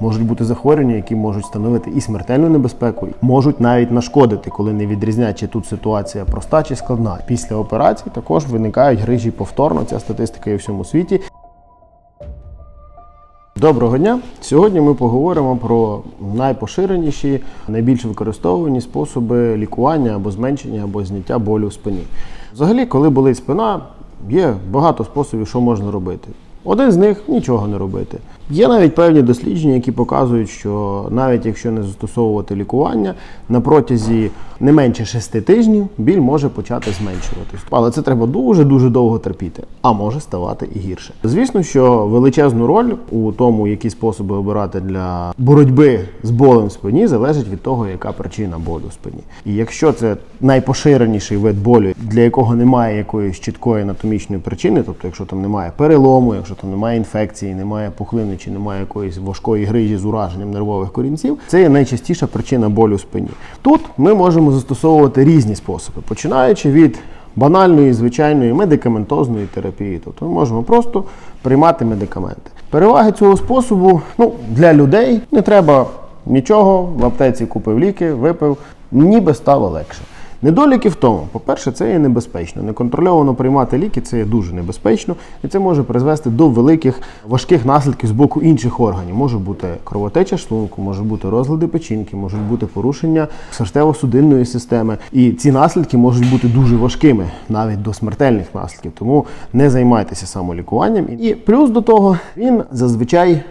Можуть бути захворювання, які можуть становити і смертельну небезпеку, можуть навіть нашкодити, коли не відрізнять, чи тут ситуація проста чи складна. Після операцій також виникають грижі повторно. Ця статистика є у всьому світі. Доброго дня! Сьогодні ми поговоримо про найпоширеніші, найбільш використовувані способи лікування або зменшення або зняття болю в спині. Взагалі, коли болить спина, є багато способів, що можна робити. Один з них нічого не робити. Є навіть певні дослідження, які показують, що навіть якщо не застосовувати лікування, на протязі не менше 6 тижнів біль може почати зменшуватись. Але це треба дуже дуже довго терпіти, а може ставати і гірше. Звісно, що величезну роль у тому, які способи обирати для боротьби з болем в спині, залежить від того, яка причина болю в спині. І якщо це найпоширеніший вид болю, для якого немає якоїсь чіткої анатомічної причини, тобто якщо там немає перелому, якщо там немає інфекції, немає пухлини чи немає якоїсь важкої грижі з ураженням нервових корінців, це є найчастіша причина болю в спині. Тут ми можемо застосовувати різні способи, починаючи від банальної, звичайної медикаментозної терапії. Тобто ми можемо просто приймати медикаменти. Переваги цього способу ну, для людей не треба нічого, в аптеці купив ліки, випив, ніби стало легше. Недоліки в тому, по-перше, це є небезпечно. Неконтрольовано приймати ліки це є дуже небезпечно, і це може призвести до великих важких наслідків з боку інших органів. Може бути кровотеча шлунку, може бути розлади печінки, можуть бути порушення серцево-судинної системи. І ці наслідки можуть бути дуже важкими, навіть до смертельних наслідків. Тому не займайтеся самолікуванням. І плюс до того він зазвичай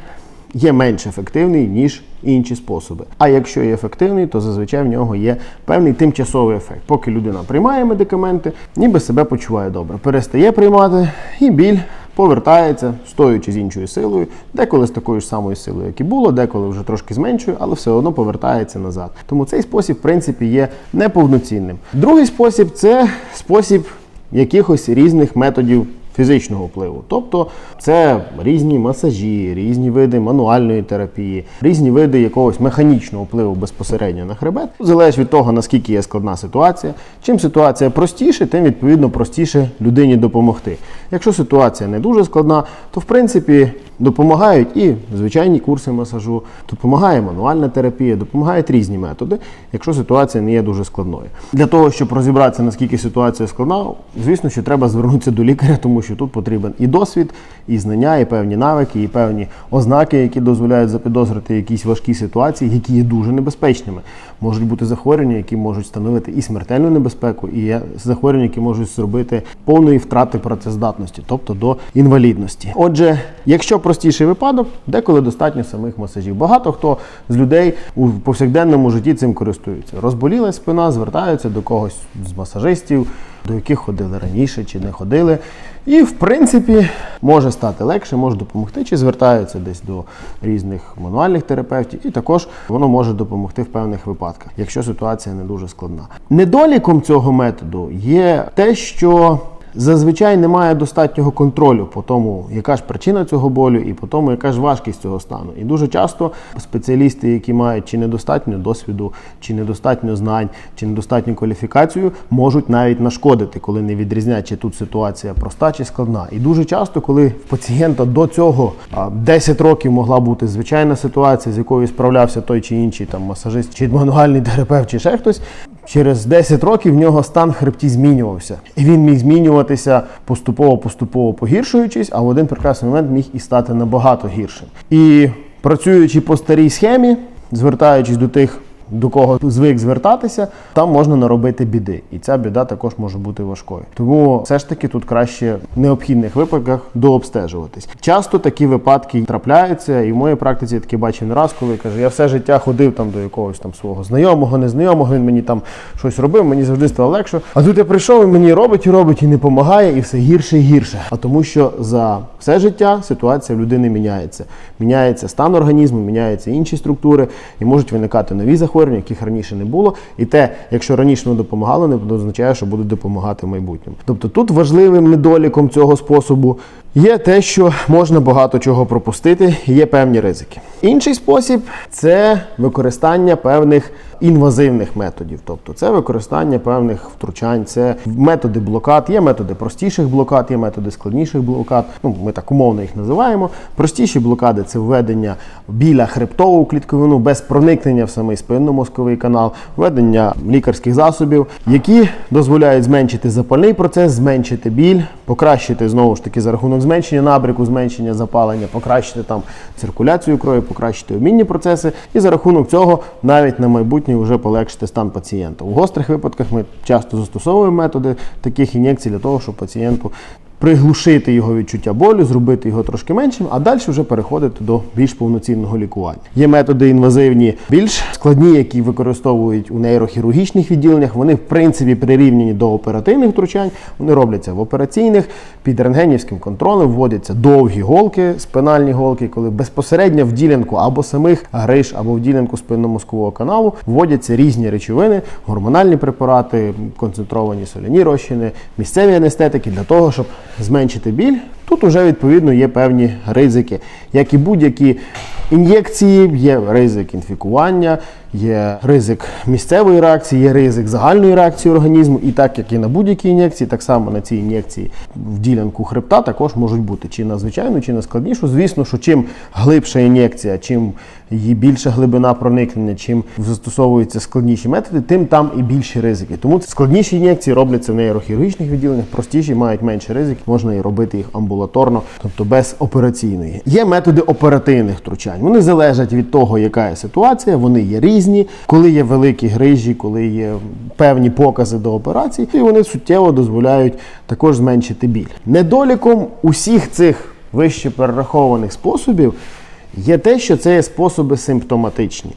є менш ефективний, ніж інші способи. А якщо є ефективний, то зазвичай в нього є певний тимчасовий ефект. Поки людина приймає медикаменти, ніби себе почуває добре. Перестає приймати і біль. Повертається, стоючи з іншою силою, деколи з такою ж самою силою, як і було, деколи вже трошки зменшує, але все одно повертається назад. Тому цей спосіб, в принципі, є неповноцінним. Другий спосіб це спосіб якихось різних методів фізичного впливу. Тобто це різні масажі, різні види мануальної терапії, різні види якогось механічного впливу безпосередньо на хребет. Залежить від того, наскільки є складна ситуація. Чим ситуація простіше, тим відповідно простіше людині допомогти. Якщо ситуація не дуже складна, то в принципі допомагають і звичайні курси масажу, допомагає мануальна терапія, допомагають різні методи, якщо ситуація не є дуже складною. Для того, щоб розібратися, наскільки ситуація складна, звісно, що треба звернутися до лікаря, тому що тут потрібен і досвід, і знання, і певні навики, і певні ознаки, які дозволяють запідозрити якісь важкі ситуації, які є дуже небезпечними. Можуть бути захворювання, які можуть становити і смертельну небезпеку, і захворювання, які можуть зробити повної втрати працездатності, тобто до інвалідності. Отже, якщо простіший випадок, деколи достатньо самих масажів. Багато хто з людей у повсякденному житті цим користуються. Розболіла спина, звертаються до когось з масажистів, до яких ходили раніше чи не ходили. І, в принципі, може стати легше, може допомогти, чи звертаються десь до різних мануальних терапевтів, і також воно може допомогти в певних випадках, якщо ситуація не дуже складна. Недоліком цього методу є те, що Зазвичай немає достатнього контролю по тому, яка ж причина цього болю, і по тому, яка ж важкість цього стану. І дуже часто спеціалісти, які мають чи недостатньо досвіду, чи недостатньо знань, чи недостатню кваліфікацію, можуть навіть нашкодити, коли не відрізнять, чи тут ситуація проста чи складна. І дуже часто, коли в пацієнта до цього а, 10 років могла бути звичайна ситуація, з якою справлявся той чи інший там масажист, чи мануальний терапевт, чи ще хтось. Через 10 років в нього стан в хребті змінювався. І він міг змінюватися поступово-поступово погіршуючись, а в один прекрасний момент міг і стати набагато гіршим. І працюючи по старій схемі, звертаючись до тих, до кого звик звертатися, там можна наробити біди. І ця біда також може бути важкою. Тому все ж таки тут краще в необхідних випадках дообстежуватись. Часто такі випадки трапляються, і в моїй практиці я таки бачив не раз, коли каже, я все життя ходив там до якогось там свого знайомого, незнайомого, він мені там щось робив, мені завжди стало легше. А тут я прийшов, і мені робить і робить, і не допомагає, і все гірше і гірше. А тому, що за все життя ситуація в людини міняється. Міняється стан організму, міняються інші структури, і можуть виникати нові захворювання, яких раніше не було. І те, якщо раніше не допомагало, не означає, що будуть допомагати в майбутньому. Тобто тут важливим недоліком цього способу Є те, що можна багато чого пропустити, є певні ризики. Інший спосіб це використання певних інвазивних методів, тобто це використання певних втручань, це методи блокад, є методи простіших блокад, є методи складніших блокад. Ну ми так умовно їх називаємо. Простіші блокади це введення біля хребтову клітковину без проникнення в самий спинномозковий канал, введення лікарських засобів, які дозволяють зменшити запальний процес, зменшити біль, покращити знову ж таки за рахунок зменшення набрику, зменшення запалення, покращити там циркуляцію крові, покращити обмінні процеси, і за рахунок цього навіть на майбутнє вже полегшити стан пацієнта. У гострих випадках ми часто застосовуємо методи таких ін'єкцій для того, щоб пацієнту приглушити його відчуття болю, зробити його трошки меншим, а далі вже переходити до більш повноцінного лікування. Є методи інвазивні, більш складні, які використовують у нейрохірургічних відділеннях. Вони в принципі прирівняні до оперативних втручань. Вони робляться в операційних під рентгенівським контролем, вводяться довгі голки, спинальні голки, коли безпосередньо в ділянку або самих гриж, або в ділянку спинномозкового каналу вводяться різні речовини, гормональні препарати, концентровані соляні розчини, місцеві анестетики для того, щоб зменшити біль. Тут вже відповідно є певні ризики, як і будь-які ін'єкції, є ризик інфікування, є ризик місцевої реакції, є ризик загальної реакції організму. І так як і на будь-якій ін'єкції, так само на цій ін'єкції в ділянку хребта також можуть бути чи на звичайну, чи на складнішу. Звісно, що чим глибша ін'єкція, чим її більша глибина проникнення, чим застосовуються складніші методи, тим там і більші ризики. Тому складніші ін'єкції робляться в нейрохірургічних відділеннях, простіші мають менше ризик, можна і робити їх амбулаторно, тобто без операційної. Є методи оперативних втручань. Вони залежать від того, яка є ситуація, вони є різні, коли є великі грижі, коли є певні покази до операцій, і вони суттєво дозволяють також зменшити біль. Недоліком усіх цих вище перерахованих способів є те, що це є способи симптоматичні.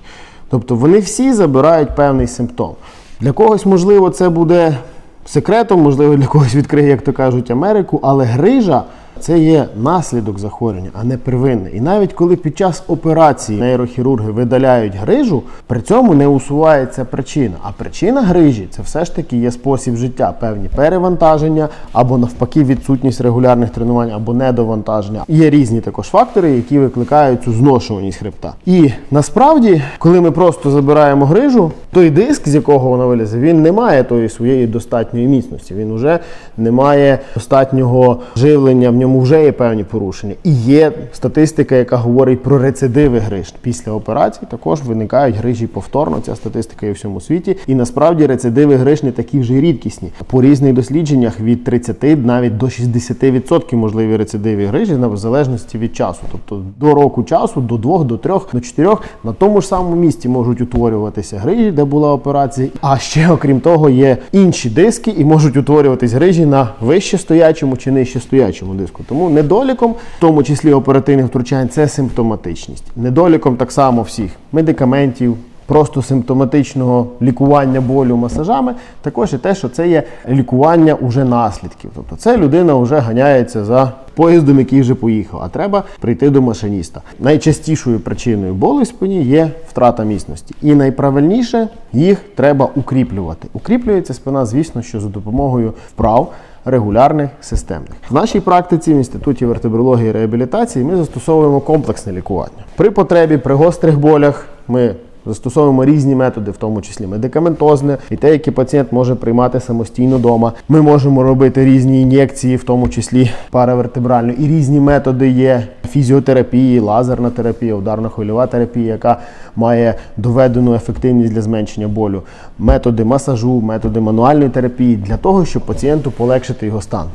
Тобто вони всі забирають певний симптом. Для когось, можливо, це буде секретом, можливо, для когось відкриє, як то кажуть, Америку, але грижа це є наслідок захворювання, а не первинне. І навіть коли під час операції нейрохірурги видаляють грижу, при цьому не усувається причина. А причина грижі це все ж таки є спосіб життя, певні перевантаження або навпаки відсутність регулярних тренувань або недовантаження. Є різні також фактори, які викликають цю зношуваність хребта. І насправді, коли ми просто забираємо грижу, той диск, з якого вона вилізе, він не має тої своєї достатньої міцності. Він вже не має достатнього живлення, в ньому вже є певні порушення. І є статистика, яка говорить про рецидиви гриж. Після операцій також виникають грижі повторно. Ця статистика є в всьому світі. І насправді рецидиви гриж не такі вже рідкісні. По різних дослідженнях від 30 навіть до 60% можливі рецидиви грижі в залежності від часу. Тобто до року часу, до 2, до 3, до 4 на тому ж самому місці можуть утворюватися грижі, де була операція. А ще, окрім того, є інші диски і можуть утворюватись грижі на вище стоячому чи нижче стоячому диску. Тому недоліком, в тому числі оперативних втручань, це симптоматичність. Недоліком так само всіх медикаментів. Просто симптоматичного лікування болю масажами, також і те, що це є лікування уже наслідків. Тобто це людина вже ганяється за поїздом, який вже поїхав, а треба прийти до машиніста. Найчастішою причиною болю спині є втрата міцності. І найправильніше їх треба укріплювати. Укріплюється спина, звісно, що за допомогою вправ. Регулярних системних в нашій практиці в інституті вертебрології і реабілітації ми застосовуємо комплексне лікування при потребі, при гострих болях. Ми Застосовуємо різні методи, в тому числі медикаментозне, і те, які пацієнт може приймати самостійно вдома. Ми можемо робити різні ін'єкції, в тому числі паравертебрально, і різні методи є фізіотерапії, лазерна терапія, ударно-хвильова терапія, яка має доведену ефективність для зменшення болю, методи масажу, методи мануальної терапії для того, щоб пацієнту полегшити його стан.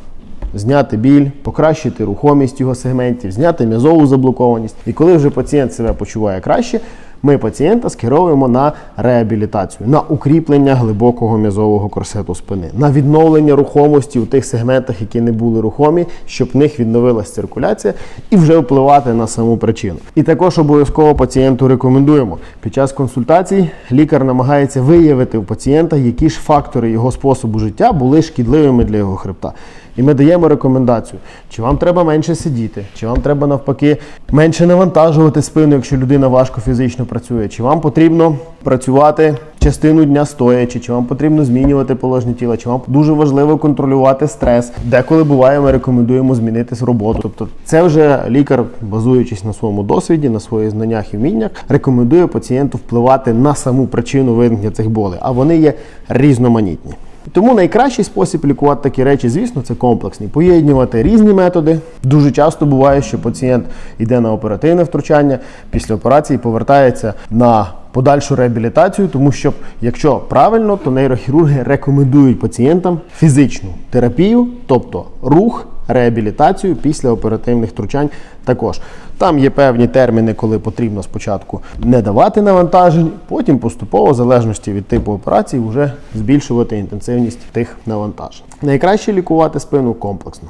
Зняти біль, покращити рухомість його сегментів, зняти м'язову заблокованість. І коли вже пацієнт себе почуває краще, ми пацієнта скеровуємо на реабілітацію, на укріплення глибокого м'язового корсету спини, на відновлення рухомості у тих сегментах, які не були рухомі, щоб в них відновилась циркуляція, і вже впливати на саму причину. І також обов'язково пацієнту рекомендуємо під час консультацій лікар намагається виявити у пацієнта, які ж фактори його способу життя були шкідливими для його хребта. І ми даємо рекомендацію, чи вам треба менше сидіти, чи вам треба навпаки менше навантажувати спину, якщо людина важко фізично працює, чи вам потрібно працювати частину дня стоячи, чи вам потрібно змінювати положення тіла, чи вам дуже важливо контролювати стрес. Деколи буває, ми рекомендуємо змінити роботу. Тобто, це вже лікар, базуючись на своєму досвіді, на своїх знаннях і вміннях, рекомендує пацієнту впливати на саму причину виникнення цих болей, а вони є різноманітні. Тому найкращий спосіб лікувати такі речі, звісно, це комплексний. Поєднувати різні методи. Дуже часто буває, що пацієнт йде на оперативне втручання, після операції повертається на подальшу реабілітацію, тому що якщо правильно, то нейрохірурги рекомендують пацієнтам фізичну терапію, тобто рух, реабілітацію після оперативних втручань. Також там є певні терміни, коли потрібно спочатку не давати навантажень, потім поступово, в залежності від типу операції, вже збільшувати інтенсивність тих навантажень. Найкраще лікувати спину комплексно.